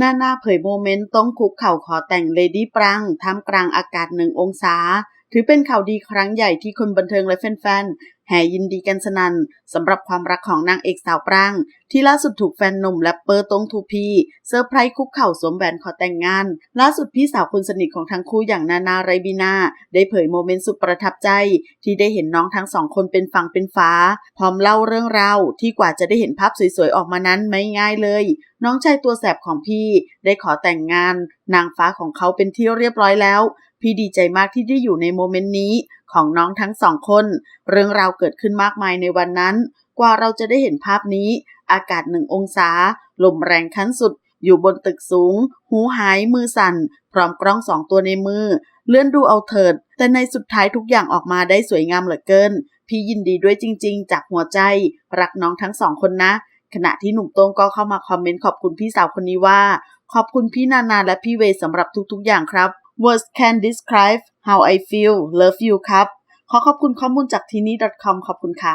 นานาเผยโมเมนต์ต้องคุกเข่าขอแต่งเลดี้ปรังท่ามกลางอากาศหนึ่งองศา ถือเป็นข่าวดีครั้งใหญ่ที่คนบันเทิงและแฟนๆ แห่ยินดีกันสนัน่นสำหรับความรักของนางเอกสาวปราง ที่ล่าสุดถูกแฟนหนุ่มแรปเปอร์ตงทูพีเซอร์ไพรส์คุกเข่าสวมแหวนขอแต่งงาน ล่าสุดพี่สาวคนสนิทของทั้งคู่อย่างนานาไรบีนา ได้เผยโมเมนต์สุดประทับใจ ที่ได้เห็นน้องทั้งสองคนเป็นฝั่งเป็นฟ้า พร้อมเล่าเรื่องราวที่กว่าจะได้เห็นภาพสวยๆออกมานั้นไม่ง่ายเลย น้องชายตัวแสบของพี่ได้ขอแต่งงาน นางฟ้าของเขาเป็นที่เรียบร้อยแล้วพี่ดีใจมากที่ได้อยู่ในโมเมนต์นี้ของน้องทั้งสองคน เรื่องราวเกิดขึ้นมากมายในวันนั้น กว่าเราจะได้เห็นภาพนี้ อากาศหนึ่งองศา ลมแรงขั้นสุด อยู่บนตึกสูง หูหายมือสั่น พร้อมกล้องสองตัวในมือ เลื่อนดูเอาเถิด แต่ในสุดท้ายทุกอย่างออกมาได้สวยงามเหลือเกิน พี่ยินดีด้วยจริง ๆ จากหัวใจ รักน้องทั้งสองคนนะ ขณะที่หนุ่มโต้งก็เข้ามาคอมเมนต์ขอบคุณพี่สาวคนนี้ว่า ขอบคุณพี่นานาและพี่เวสำหรับทุกๆ อย่างครับ Words can describe how I feel love you ครับ ขอขอบคุณข้อมูลจากที่นี่ .com ขอบคุณค่ะ